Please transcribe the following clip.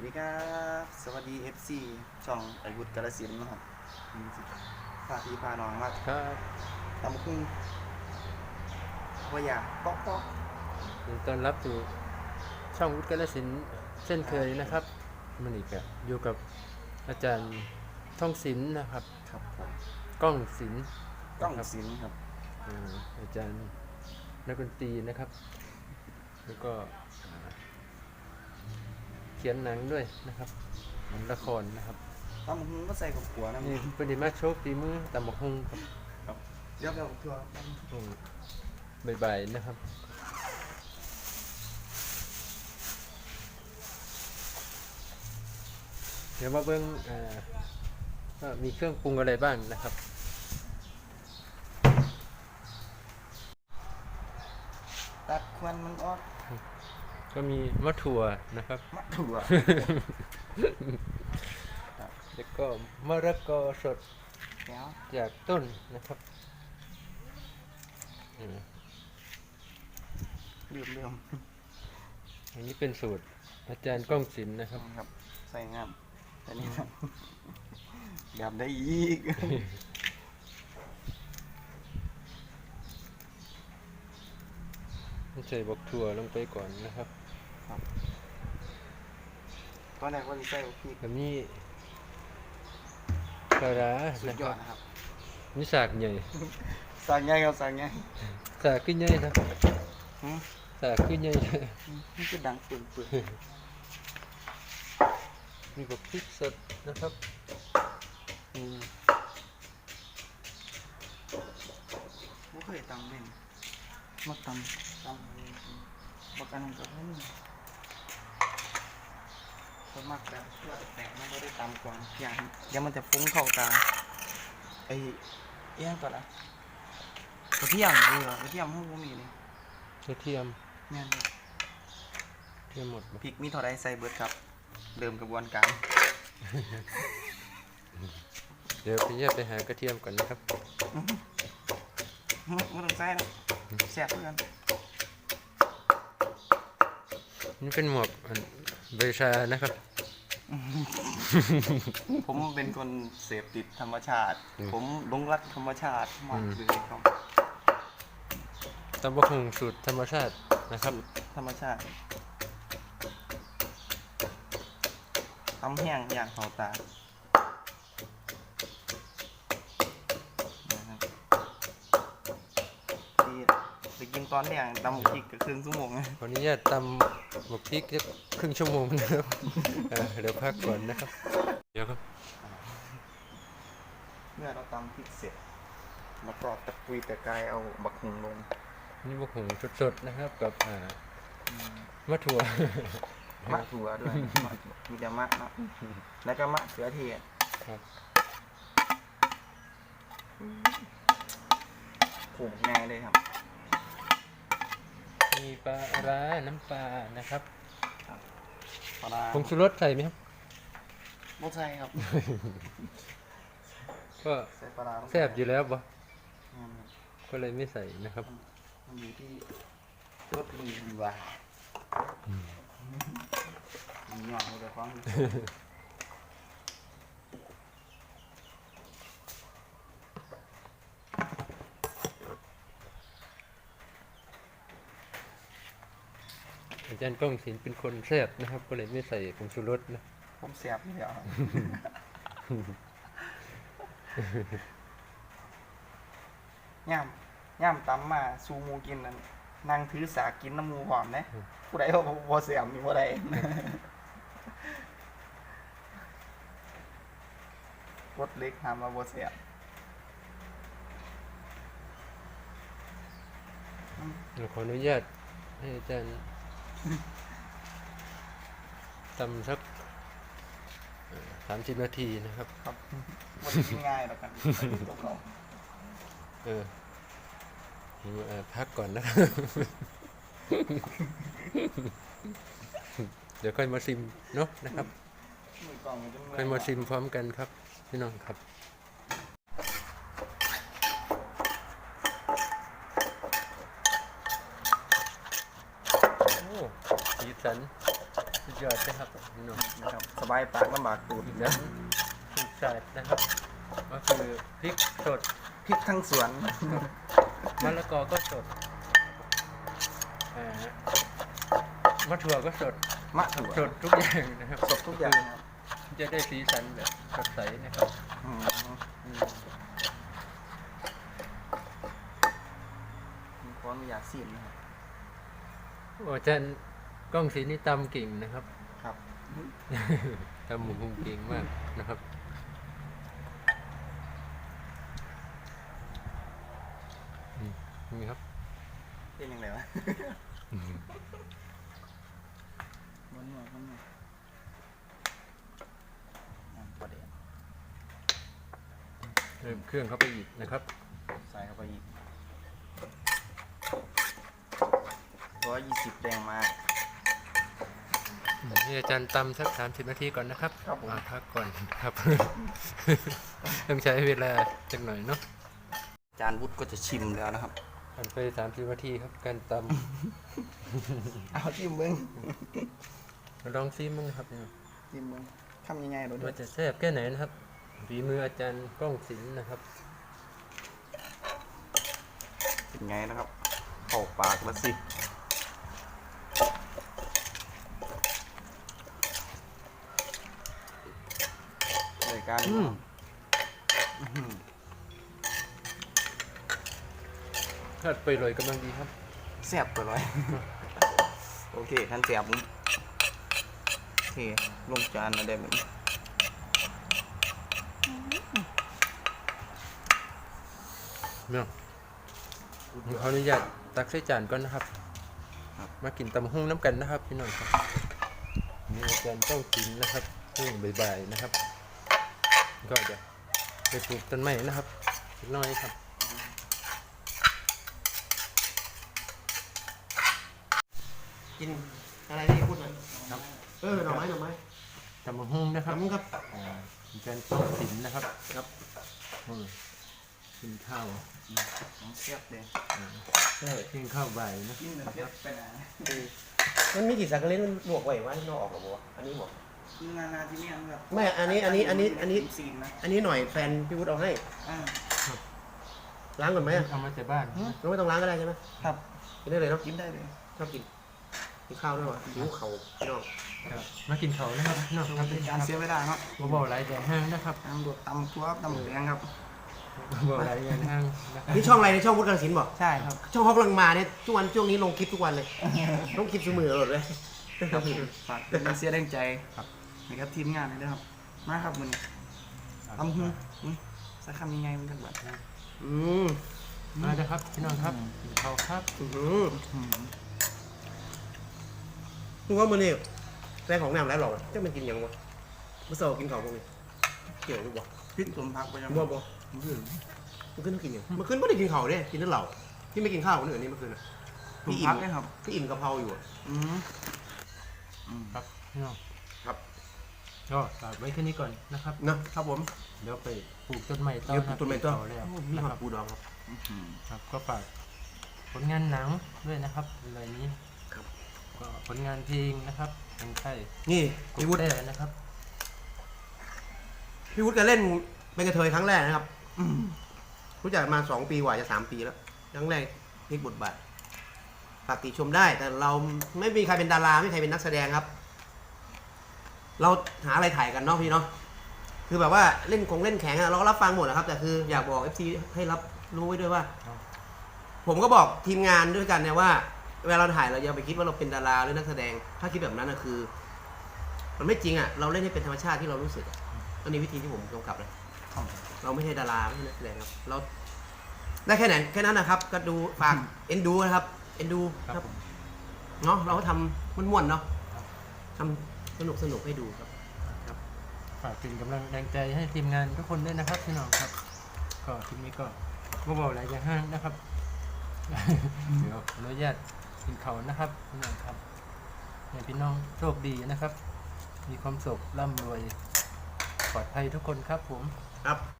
วัสดีครับ สวัสดี FC ช่องไอวุฒิกาลสินธุ์นะครับนี่สิพาพี่พาน้องมาครับตำคุ้งว่าอยากป๊อกป๊อกยินดีต้อนรับสู่ช่องวุฒิกาลสินธุ์เช่นเคยนะครับมันอีกอะอยู่กับอาจารย์ท่องศิลป์นะครับ ครับผมกล้องศิลป์ต้องนะครับสินครับอ่าอาจารย์นักดนตรีนะครับ แล้วก็อ่า เขียนหนังด้วยนะครับหนังละครนะครับตำคุ้งก็ใส่กับขัวนะนี่ปฏิมาโชคฝีมือตำบักฮงครับเดี๋ยวเดี๋ยวทัวร์อืมบ่ายๆนะครับ เดี๋ยวมาเบิ้งอ่าว่ามีเครื่องปรุงอะไรบ้างนะครับ ตัดควันมันออก ก็มีมะถั่วนะครับ มะถั่วแล้วก็มะระกอสดแล้วจากต้นนะครับอืมลืมลืมอันนี้เป็นสูตรอาจารย์ก้องศิลป์นะครับครับ ใส่งามแต่นี่ครับแบบได้อีก ใส่บกถั่วลงไปก่อนนะครับตอนแรกว่าจะใส่พริกแล้วมีปลาร้าสุดนะยคอรัดบนะครับมีสากใหญ่สั่งไงครับสั่งไงสากขึ้นใหญ่นะหืมสากขึ้นใหญ่นี่คือดังปืนปืนมีบักพริกสดนะครับอืมบ่เคยตำเป็นมาตำ ตำบักอันนั้นก็ไม่มีคนมักแบบเพื่อแตกมันก็ได้ตำก่อนอย่างเดี๋ยวมันจะฟุ้งเข้าตาไอ้เอี้ยงก่อนละกระเทียมเออกระเทียมห้องบ่มีเลยกระเทียมแม่นครับเทียมหมดบ่พริกมีเท่าไรใส่เบิดครับเริ่มกระบวนการเดี๋ยวพี่จะไปหากระเทียมก่อนนะครับไม่ต้องใส่แล้วแซ่บเพื่อน นี่เป็นหมวกอันใบชานะครับ ผมเป็นคนเสพติดธรรมชาติอืมผมหลงรักธรรมชาติมากอืมเลยครับตำบักหุ่งสูตรธรรมชาตินะครับสูตรธรรมชาติทำแห้งอย่างเขาตานะครับดี ไปกินตอนแรกตำหมูพริกกับครึ่งชั่วโมงนะขออนุญาตตำบักพริกสักครึ่งชั่วโมงนะครับเออเดี๋ยวพักก่อนนะครับ เดี๋ยวครับ เมื่อเราตำพริกเสร็จแล้วก็ตะกุยตะกายเอาบักหุงลง นี่บักหุ่งสดๆนะครับกับอ่ามะถั่วมะถั่วด้วยมะถั่วมีแต่มะเนาะแล้วก็มะเขือเทศครับผงง่ายเลยครับ มีปลาร้าน้ำปลานะครับปลาร้าผงชูรสใส่ไหมครับ ไม่ใช่ครับ ก็ใส่ปลาร้าลงไปแซ่บอยู่แล้วบ่อืมก็เลยไม่ใส่นะครับ มันอยู่ที่รสดีดีกว่ามีหยอดเลยฟ้องอ จารย์ก้องศิลป์เป็นคนแซ่บนะครับ ก็เลยไม่ใส่ผงชูรสนะผมแซ่บอยู่แล้วครับย่ามย่ามตำมาซูหมูกินนั่นนั่งถือสากินน้ำหมูหอมนะผู้ใดว่าบ่แซ่บมีบ่ได้กดเล็กหามมาบ่แซ่บขออนุญาตให้อาจารย์ ตำสักสามสิบนาทีนะครับ ครับมันกินง่ายแล้วกันตัวเขาเออผมเอ่อพักก่อนนะครับเดี๋ยวค่อยมาซิมเนาะนะครับมือกล่องมันจะเมื่ค่อยมาซิมพร้อมกันครับ พี่น้องครับ สีสันสุดยอดนะครับพี่น้องนะครับสบายปากลำบากตูดอีกเดี๋แล้ยววสุดสดนะครับ ก็คือพริกสดพริกทั้งสวน มะละกอก็สดอ่ามะถั่วก็สดมะถั่วสดทุกอย่างนะครับสดทุกอย่างครับจะได้สีสันแบบสดใสนะครับอืมอืมผมขออนุญาตซีมนะครับโอ้อาจารย์ กล้องสีนี่ตำเก่งนะครับ ครับ ตำหมูคงเก่งมากนะครับอืมนี่ครับเป็นยังไงวะมันหน่อยมันหน่อยอะประเดี๋ยวเริ่มเครื่องเข้าไปอีกนะครับ ใส่เข้าไปอีกร้อยยี่สิบแดงมาอืม นี่อาจารย์ตำสักสามสิบนาทีก่อนนะครับครับผมมาพักก่อนครับ ต้องใช้เวลาจักหน่อยเนาะจานวุฒิก็จะชิมแล้วนะครับผ่านไปสามสิบนาทีครับการตเอาชิมเบิ้งำลองซิมั้งนะครับเนี่ยชิมเบิ้งทำยังไงเราด้วว่ายจะแซ่บแค่ไหนนะครับฝีมืออาจารย์กล้องศิลป์นะครับเป็นไงนะครับเข้าปากแล้วสิ ราย การอืมทอดไปเลยกำลังดีครับแซ่บไปเลย โอเคขั้นแซ่บผมโอเคลงจานมาได้ไหมเนี่ยผมขออนุญาตตักใส่จานก่อนนะครับ มากินตำหุ่งน้ำกันนะครับพี่น้องครับนี่อาจารย์ต้องกินนะครับช่วงบ่ายๆนะครับ ก็จะไปปลูกต้นไม้นะครับอีกหน้อยครับกินอะไรนี่พูดหน่อยเออหน่อไม้หน่อไม้ตำหุ่งนะครับทำครับอ่าอาจารย์ต้องกินนะครับครับอืมกินข้าวแซ่บเลยใช่กินข้าวบ่ายนะกินเหมือนเผ็ดไปไหนมันมีกี่สักกะเล่นมันบวกไว้ว่าที่นอกออกหรอวะอันนี้บอกคือ นานาที่เนี่ยแบบไม่อันนี้อันนี้อันนี้อันนี้ ซีนนะอันนี้หน่อยแฟนพี่วุฒิเอาให้ อ่า ล้างก่อนไหมอะเอามาจากบ้านเราไม่ต้องล้างก็ได้ใช่ไหมครับกินได้เลยเนาะกินได้เลย ชอบกินกินข้าวด้วยวะหิวเข่าพี่น้องครับมากินข้าวนะครับพี่น้องครับเป็นการเสียเวลาเนาะบ่เบาไหลแต่ห้างนะครับตำรวจตำตัวตำแดงครับ บ่เบาไหลแต่ห้างนะครับนี่ช่องอะไรในช่องวุฒิกระสินบอกใช่ครับ ช่องฮอกกำลังมาเนี่ยทุกวันช่วงนี้ลงคลิปทุกวันเลยลงคลิปเสมอเลย ครับผมฝากเป็นเสียแรงใจครับ นะครับทีมงานเลยนะครับ มาครับมันตำหูนี่สักคำยังไงมันกันแบบอืมมาเลยครับพี่น้องครับกินข้าวครับอื้อหือมึงว่ามันนี่แฟนของน้ำแล้วหรอกจะมันกินยังวะเมื่อเช้ากินข้าวพวกนี้เกี่ยวหรือเปล่าพริกสมพักไปยังบ่บ่มันขึ้นมันขึ้นต้องกินยังมันขึ้นไม่ได้กินข้าวเด้กินแต่เหล้าที่ไม่กินข้าวคนอื่นนี่เมื่อคืนน่ะสมพี่อิ่พัมกเลยครับพี่อิ่มกะเพราอยู่อะอืมอืมครับพี่น้องครับ ก็ฝากไว้แค่นี้ก่อนนะครับ เนาะครับผม เดี๋ยวไปปลูกต้นไม้ต่อเดี๋ยวปลูกต้นไม้ต่อกิข้าวแล้วมีนะหคอรัดบปูดองครับอืมครับ ก็ฝากผลงานหนังด้วยนะครับอะไรนี้ครับ ก็ผลงานเพลงนะครับทางค่ายนี่กุพี่๊วุกฒิได้นะครับ พี่วุฒิแกเล่นเป็นกระเทยครั้งแรกนะครับ อืมรู้จักมาสองปีกว่าจะสามปีแล้ว ครั้งแรกพลิกบทบาทฝากติชมได้ แต่เราไม่มีใครเป็นดาราไม่มีใครเป็นนักแสดงครับ เราหาอะไรถ่ายกันเนาะพี่เนาะคือแบบว่าเล่นคงเล่นแข็งอะเราก็รับฟังหมดนะครับ แต่คืออยากบอก FC ให้รับรู้ไว้ด้วยว่า ครับ ผมก็บอกทีมงานด้วยกันเนี่ยว่า เวลาเราถ่ายเราอย่าไปคิดว่าเราเป็นดาราหรือนักแสดง ถ้าคิดแบบนั้นนะคือ มันไม่จริงอะเราเล่นให้เป็นธรรมชาติที่เรารู้สึกอะอันนี้วิธีที่ผมกำกับเลยครับ เราไม่ใช่ดาราไม่ใช่นักแสดงครับ เราได้แค่ไหนแค่นั้นนะครับ ก็ดูฝากเอ็นดูนะครับ เอ็นดูครับครับผม เนาะเราก็ทำม่วนๆเนาะทำ สนุกสนุกๆให้ดูครับฝากเป็นกำลังแรงใจให้ทีมงานทุกคนด้วยนะครับพี่น้องครับ ก็ทีนี้ก็บ่เบาไหลแต่ห้างนะครับเดี๋ยวขออนุญาตกินเขาวนะครับพี่น้องครับให้พี่น้องโชคดีนะครับ มีความสุขร่ำรวยปลอดภัยทุกคนครับผมครับ